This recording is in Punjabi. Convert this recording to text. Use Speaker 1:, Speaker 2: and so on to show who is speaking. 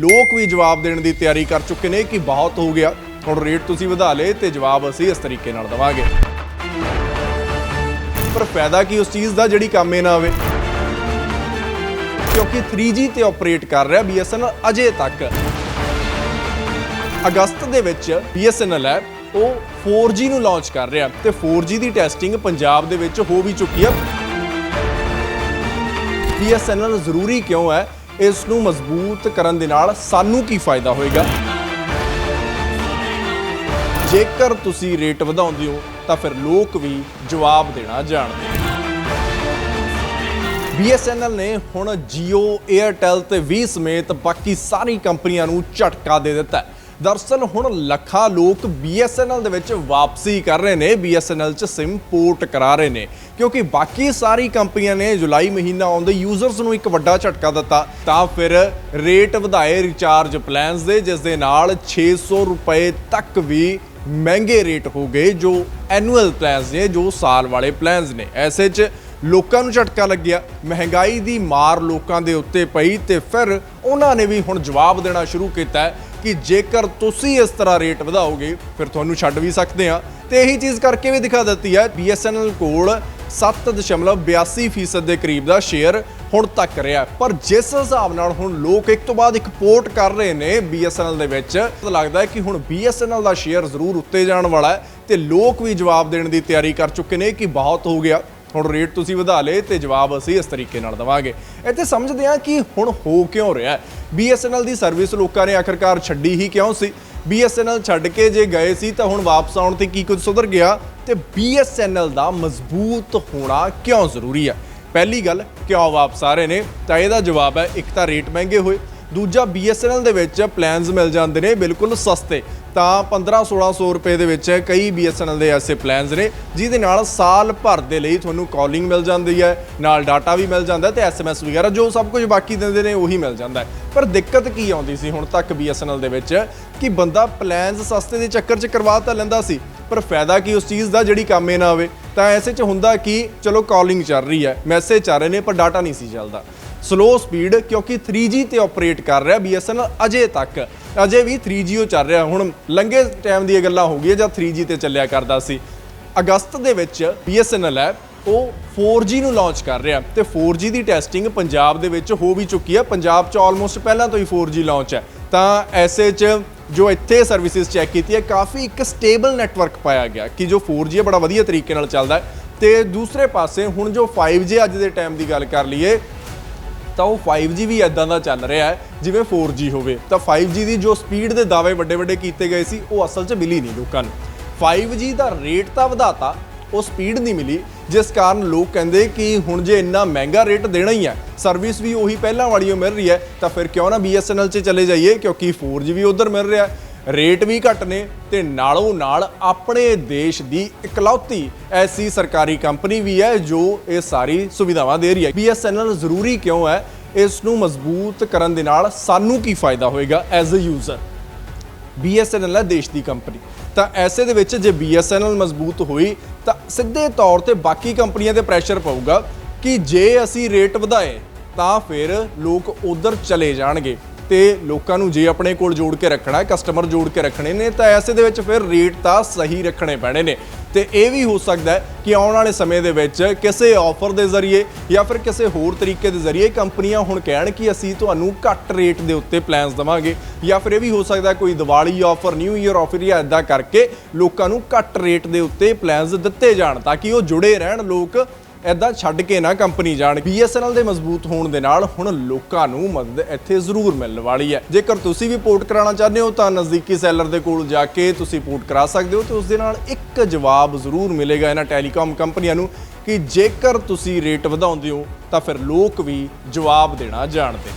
Speaker 1: ਲੋਕ ਵੀ ਜਵਾਬ ਦੇਣ ਦੀ ਤਿਆਰੀ ਕਰ ਚੁੱਕੇ ਨੇ ਕਿ ਬਹੁਤ ਹੋ ਗਿਆ। ਹੁਣ ਰੇਟ ਤੁਸੀਂ ਵਧਾ ਲਏ ਤੇ ਜਵਾਬ ਅਸੀਂ ਇਸ ਤਰੀਕੇ ਨਾਲ ਦਵਾਂਗੇ। ਪਰ ਫਾਇਦਾ ਕੀ ਉਸ ਚੀਜ਼ ਦਾ ਜਿਹੜੀ ਕੰਮ ਹੀ ਨਾ ਆਵੇ ਕਿਉਂਕਿ 3G ਤੇ ਆਪਰੇਟ ਕਰ ਰਿਹਾ BSNL ਅਜੇ ਤੱਕ। ਅਗਸਤ ਦੇ ਵਿੱਚ BSNL ਹੈ, ਉਹ 4G ਨੂੰ ਲਾਂਚ ਕਰ ਰਿਹਾ ਤੇ 4G ਦੀ ਟੈਸਟਿੰਗ ਪੰਜਾਬ ਦੇ ਵਿੱਚ ਹੋ ਵੀ ਚੁੱਕੀ ਹੈ। BSNL ਜ਼ਰੂਰੀ ਕਿਉਂ ਹੈ? ਇਸ ਨੂੰ ਮਜ਼ਬੂਤ ਕਰਨ ਦੇ ਨਾਲ ਸਾਨੂੰ ਕੀ ਫਾਇਦਾ ਹੋਏਗਾ? ਜੇਕਰ ਤੁਸੀਂ ਰੇਟ ਵਧਾਉਂਦੇ ਹੋ ਤਾਂ ਫਿਰ ਲੋਕ ਵੀ ਜਵਾਬ ਦੇਣਾ ਜਾਣਦੇ BSNL ਨੇ ਹੁਣ Jio, Airtel ਤੇ ਵੀ ਸਮੇਤ ਬਾਕੀ ਸਾਰੀ ਕੰਪਨੀਆਂ ਨੂੰ ਝਟਕਾ ਦੇ ਦਿੱਤਾ ਹੈ। ਦਰਅਸਲ ਹੁਣ ਲੱਖਾਂ ਲੋਕ BSNL ਦੇ ਵਿੱਚ ਵਾਪਸੀ ਕਰ ਰਹੇ ਨੇ। BSNL ਚ SIM ਪੋਰਟ ਕਰਾ ਰਹੇ ਨੇ। ਕਿਉਂਕਿ ਬਾਕੀ ਸਾਰੀ ਕੰਪਨੀਆਂ ਨੇ ਜੁਲਾਈ ਮਹੀਨਾ ਆਉਂਦੇ ਯੂਜ਼ਰਸ ਨੂੰ ਇੱਕ ਵੱਡਾ ਝਟਕਾ ਦਿੱਤਾ। ਤਾਂ ਫਿਰ ਰੇਟ ਵਧਾਏ ਰਿਚਾਰਜ ਪਲਾਨਸ ਦੇ, ਜਿਸ ਦੇ ਨਾਲ 600 ਰੁਪਏ ਤੱਕ ਵੀ ਮਹਿੰਗੇ ਰੇਟ ਹੋ ਗਏ ਜੋ ਐਨੂਅਲ ਪਲਾਨਸ ਨੇ, ਜੋ ਸਾਲ ਵਾਲੇ ਪਲਾਨਸ ਨੇ। ਐਸੇ 'ਚ ਲੋਕਾਂ ਨੂੰ ਝਟਕਾ ਲੱਗਿਆ। ਮਹਿੰਗਾਈ ਦੀ ਮਾਰ ਲੋਕਾਂ ਦੇ ਉੱਤੇ ਪਈ ਤੇ ਫਿਰ ਉਹਨਾਂ ਨੇ ਵੀ ਹੁਣ ਜਵਾਬ ਦੇਣਾ ਸ਼ੁਰੂ ਕੀਤਾ ਕਿ ਜੇਕਰ ਤੁਸੀਂ ਇਸ ਤਰ੍ਹਾਂ ਰੇਟ ਵਧਾਓਗੇ, ਫਿਰ ਤੁਹਾਨੂੰ ਛੱਡ ਵੀ ਸਕਦੇ ਆ ਤੇ ਇਹੀ ਚੀਜ਼ ਕਰਕੇ ਵੀ ਦਿਖਾ ਦਿੱਤੀ ਹੈ BSNL ਕੋਲ 7.82% ਦੇ ਕਰੀਬ ਦਾ ਸ਼ੇਅਰ ਹੁਣ ਤੱਕ ਰਿਹਾ ਪਰ ਜਿਸ ਹਿਸਾਬ ਨਾਲ ਹੁਣ ਲੋਕ ਇੱਕ ਤੋਂ ਬਾਅਦ ਇੱਕ ਪੋਰਟ ਕਰ ਰਹੇ ਨੇ BSNL ਦੇ ਵਿੱਚ ਤਾਂ ਲੱਗਦਾ ਹੈ ਕਿ ਹੁਣ BSNL ਦਾ ਸ਼ੇਅਰ ਜ਼ਰੂਰ ਉੱਤੇ ਜਾਣ ਵਾਲਾ ਹੈ ਤੇ ਲੋਕ ਵੀ ਜਵਾਬ ਦੇਣ ਦੀ ਤਿਆਰੀ ਕਰ ਚੁੱਕੇ ਨੇ ਕਿ ਬਹੁਤ ਹੋ ਗਿਆ। ਹੁਣ ਰੇਟ ਤੁਸੀਂ ਵਧਾ ਲਏ ਤੇ ਜਵਾਬ ਅਸੀਂ ਇਸ ਤਰੀਕੇ ਨਾਲ ਦਵਾਂਗੇ। ਇੱਥੇ ਸਮਝਦੇ ਹਾਂ ਕਿ ਹੁਣ ਹੋ ਕਿਉਂ ਰਿਹਾ ਹੈ? BSNL ਦੀ ਸਰਵਿਸ ਲੋਕਾਂ ਨੇ ਆਖਰਕਾਰ ਛੱਡੀ ਹੀ ਕਿਉਂ ਸੀ? BSNL ਛੱਡ ਕੇ ਜੇ ਗਏ ਸੀ ਤਾਂ ਹੁਣ ਵਾਪਸ ਆਉਣ ਤੇ ਕੀ ਕੁਝ ਸੁਧਰ ਗਿਆ? ਤੇ BSNL ਦਾ ਮਜ਼ਬੂਤ ਹੋਣਾ ਕਿਉਂ ਜ਼ਰੂਰੀ ਹੈ? ਪਹਿਲੀ ਗੱਲ, ਕਿਉਂ ਵਾਪਸ ਆ ਰਹੇ ਨੇ? ਤਾਂ ਇਹਦਾ ਜਵਾਬ ਹੈ, ਇੱਕ ਤਾਂ ਰੇਟ ਮਹਿੰਗੇ ਹੋਏ ਦੂਜਾ BSNL ਦੇ ਵਿੱਚ ਪਲਾਨਸ ਮਿਲ ਜਾਂਦੇ ਨੇ, ਬਿਲਕੁਲ ਸਸਤੇ। ਤਾਂ 15 1600 ਰੁਪਏ ਦੇ ਵਿੱਚ ਕਈ BSNL ਦੇ ਐਸੇ ਪਲਾਨਸ ਨੇ, ਜਿਹਦੇ ਨਾਲ ਸਾਲ ਭਰ ਦੇ ਲਈ ਤੁਹਾਨੂੰ ਕਾਲਿੰਗ ਮਿਲ ਜਾਂਦੀ ਹੈ, ਨਾਲ ਡਾਟਾ ਵੀ ਮਿਲ ਜਾਂਦਾ ਹੈ ਤੇ SMS ਵਗੈਰਾ, ਜੋ ਸਭ ਕੁਝ ਬਾਕੀ ਦਿੰਦੇ ਨੇ, ਉਹੀ ਮਿਲ ਜਾਂਦਾ ਪਰ ਦਿੱਕਤ ਕੀ ਆਉਂਦੀ ਸੀ ਹੁਣ ਤੱਕ BSNL ਦੇ ਵਿੱਚ? ਕਿ ਬੰਦਾ ਪਲਾਨਸ ਸਸਤੇ ਦੇ ਚੱਕਰ 'ਚ ਕਰਵਾ ਤਾਂ ਲੈਂਦਾ ਸੀ, ਪਰ ਫਾਇਦਾ ਕੀ ਉਸ ਚੀਜ਼ ਦਾ ਜਿਹੜੀ ਕੰਮ ਹੀ ਨਾ ਆਵੇ? ਤਾਂ ਐਸੇ 'ਚ ਹੁੰਦਾ ਕਿ ਚਲੋ ਕਾਲਿੰਗ ਚੱਲ ਰਹੀ ਹੈ ਮੈਸੇਜ ਚੱਲ ਰਹੇ ਨੇ, ਪਰ ਡਾਟਾ ਨਹੀਂ ਸੀ ਚੱਲਦਾ। ਸਲੋ ਸਪੀਡ ਕਿਉਂਕਿ 3G ਤੇ ਆਪਰੇਟ ਕਰ ਰਿਹਾ BSNL ਅਜੇ ਤੱਕ। ਅਜੇ ਵੀ 3G ਉਹ ਚੱਲ ਰਿਹਾ। ਹੁਣ ਲੰਘੇ ਟਾਈਮ ਦੀਆਂ ਗੱਲਾਂ ਹੋ ਗਈਆਂ ਜਦ 3G ਤੇ ਚੱਲਿਆ ਕਰਦਾ ਸੀ। ਅਗਸਤ ਦੇ ਵਿੱਚ BSNL ਹੈ, ਉਹ 4G ਨੂੰ ਲਾਂਚ ਕਰ ਰਿਹਾ। ਤੇ 4G ਦੀ ਟੈਸਟਿੰਗ ਪੰਜਾਬ ਦੇ ਵਿੱਚ ਹੋ ਵੀ ਚੁੱਕੀ ਹੈ। ਪੰਜਾਬ 'ਚ ਆਲਮੋਸਟ ਪਹਿਲਾਂ ਤੋਂ ਹੀ 4G ਲਾਂਚ ਹੈ। ਤਾਂ ਐਸੇ 'ਚ ਜੋ ਇੱਥੇ ਸਰਵਿਸਿਜ਼ ਚੈੱਕ ਕੀਤੀ ਹੈ, ਕਾਫੀ ਇੱਕ ਸਟੇਬਲ ਨੈਟਵਰਕ ਪਾਇਆ ਗਿਆ ਕਿ ਜੋ 4G ਹੈ, ਬੜਾ ਵਧੀਆ ਤਰੀਕੇ ਨਾਲ ਚੱਲਦਾ ਹੈ। ਤੇ ਦੂਸਰੇ ਪਾਸੇ ਹੁਣ ਜੋ 5G ਅੱਜ ਦੇ ਟਾਈਮ ਦੀ ਗੱਲ ਕਰ ਲਈਏ ਤਾਂ ਉਹ 5G ਵੀ ਇਦਾਂ ਦਾ ਚੱਲ ਰਿਹਾ ਹੈ, ਜਿਵੇਂ 4G ਹੋਵੇ। ਤਾਂ 5G ਦੀ ਜੋ ਸਪੀਡ ਦੇ ਦਾਅਵੇ ਵੱਡੇ ਵੱਡੇ ਕੀਤੇ ਗਏ ਸੀ, ਉਹ ਅਸਲ 'ਚ ਮਿਲੀ ਨਹੀਂ ਲੋਕਾਂ ਨੂੰ। 5G ਦਾ ਰੇਟ ਤਾਂ ਵਧਾਤਾ, ਉਹ ਸਪੀਡ ਨਹੀਂ ਮਿਲੀ, ਜਿਸ ਕਾਰਨ ਲੋਕ ਕਹਿੰਦੇ ਕਿ ਹੁਣ ਜੇ ਇੰਨਾ ਮਹਿੰਗਾ ਰੇਟ ਦੇਣਾ ਹੀ ਹੈ ਸਰਵਿਸ ਵੀ ਉਹੀ ਪਹਿਲਾਂ ਵਾਲੀ ਓ ਮਿਲ ਰਹੀ ਹੈ, ਤਾਂ ਫਿਰ ਕਿਉਂ ਨਾ BSNL 'ਚ ਚਲੇ ਜਾਈਏ, ਕਿਉਂਕਿ 4G ਵੀ ਉਧਰ ਮਿਲ ਰਿਹਾ ਹੈ। ਰੇਟ ਵੀ ਘੱਟ ਨੇ ਤੇ ਨਾਲੋਂ ਨਾਲ ਆਪਣੇ ਦੇਸ਼ ਦੀ ਇਕਲੌਤੀ ਐਸੀ ਸਰਕਾਰੀ ਕੰਪਨੀ ਵੀ ਹੈ ਜੋ ਇਹ ਸਾਰੀ ਸੁਵਿਧਾਵਾਂ ਦੇ ਰਹੀ ਹੈ। BSNL ਜ਼ਰੂਰੀ ਕਿਉਂ ਹੈ? ਇਸ ਨੂੰ ਮਜ਼ਬੂਤ ਕਰਨ ਦੇ ਨਾਲ ਸਾਨੂੰ ਕੀ ਫਾਇਦਾ ਹੋਏਗਾ ਐਜ਼ ਅ ਯੂਜ਼ਰ BSNL ਹੈ ਦੇਸ਼ ਦੀ ਕੰਪਨੀ। ਤਾਂ ਐਸੇ ਦੇ ਵਿੱਚ ਜੇ BSNL ਮਜ਼ਬੂਤ ਹੋਈ, ਤਾਂ ਸਿੱਧੇ ਤੌਰ ਤੇ ਬਾਕੀ ਕੰਪਨੀਆਂ ਤੇ ਪ੍ਰੈਸ਼ਰ ਪਊਗਾ ਕਿ ਜੇ ਅਸੀਂ ਰੇਟ ਵਧਾਏ, ਤਾਂ ਫਿਰ ਲੋਕ ਉਧਰ ਚਲੇ ਜਾਣਗੇ। ਤੇ ਲੋਕਾਂ ਨੂੰ ਜੇ ਆਪਣੇ ਕੋਲ ਜੋੜ ਕੇ ਰੱਖਣਾ ਹੈ ਕਸਟਮਰ ਜੋੜ ਕੇ ਰੱਖਣੇ ਨੇ, ਤਾਂ ਐਸੇ ਦੇ ਵਿੱਚ ਫਿਰ ਰੇਟ ਤਾਂ ਸਹੀ ਰੱਖਣੇ ਪੈਣੇ ਨੇ। ਤੇ ਇਹ ਵੀ ਹੋ ਸਕਦਾ ਹੈ ਕਿ ਆਉਣ ਵਾਲੇ ਸਮੇਂ ਦੇ ਵਿੱਚ ਕਿਸੇ ਆਫਰ ਦੇ ਜ਼ਰੀਏ ਜਾਂ ਫਿਰ ਕਿਸੇ ਹੋਰ ਤਰੀਕੇ ਦੇ ਜ਼ਰੀਏ ਕੰਪਨੀਆਂ ਹੁਣ ਕਹਿਣ ਕਿ ਅਸੀਂ ਤੁਹਾਨੂੰ ਘੱਟ ਰੇਟ ਦੇ ਉੱਤੇ ਪਲਾਨਸ ਦਵਾਂਗੇ ਜਾਂ ਫਿਰ ਇਹ ਵੀ ਹੋ ਸਕਦਾ ਕੋਈ Diwali offer new year offer ਜਾਂ ਇਦਾਂ ਕਰਕੇ ਲੋਕਾਂ ਨੂੰ ਘੱਟ ਰੇਟ ਦੇ ਉੱਤੇ ਪਲਾਨਸ ਦਿੱਤੇ ਜਾਣ ਤਾਂ ਕਿ ਉਹ ਜੁੜੇ ਰਹਿਣ, ਲੋਕ ਐਦਾਂ ਛੱਡ ਕੇ ਨਾ ਕੰਪਨੀ ਜਾਣ। BSNL ਦੇ ਮਜ਼ਬੂਤ ਹੋਣ ਦੇ ਨਾਲ ਹੁਣ ਲੋਕਾਂ ਨੂੰ ਮਦਦ ਇੱਥੇ ਜ਼ਰੂਰ ਮਿਲਣ ਵਾਲੀ ਹੈ। ਜੇਕਰ ਤੁਸੀਂ ਵੀ ਪੋਰਟ ਕਰਾਉਣਾ ਚਾਹੁੰਦੇ ਹੋ ਤਾਂ ਨਜ਼ਦੀਕੀ ਸੈਲਰ ਦੇ ਕੋਲ ਜਾ ਕੇ ਤੁਸੀਂ ਪੋਰਟ ਕਰਾ ਸਕਦੇ ਹੋ ਤੇ ਉਸ ਦੇ ਨਾਲ ਇੱਕ ਜਵਾਬ ਜ਼ਰੂਰ ਮਿਲੇਗਾ ਇਹਨਾਂ ਟੈਲੀਕਾਮ ਕੰਪਨੀਆਂ ਨੂੰ ਕਿ ਜੇਕਰ ਤੁਸੀਂ ਰੇਟ ਵਧਾਉਂਦੇ ਹੋ ਤਾਂ ਫਿਰ ਲੋਕ ਵੀ ਜਵਾਬ ਦੇਣਾ ਜਾਣਦੇ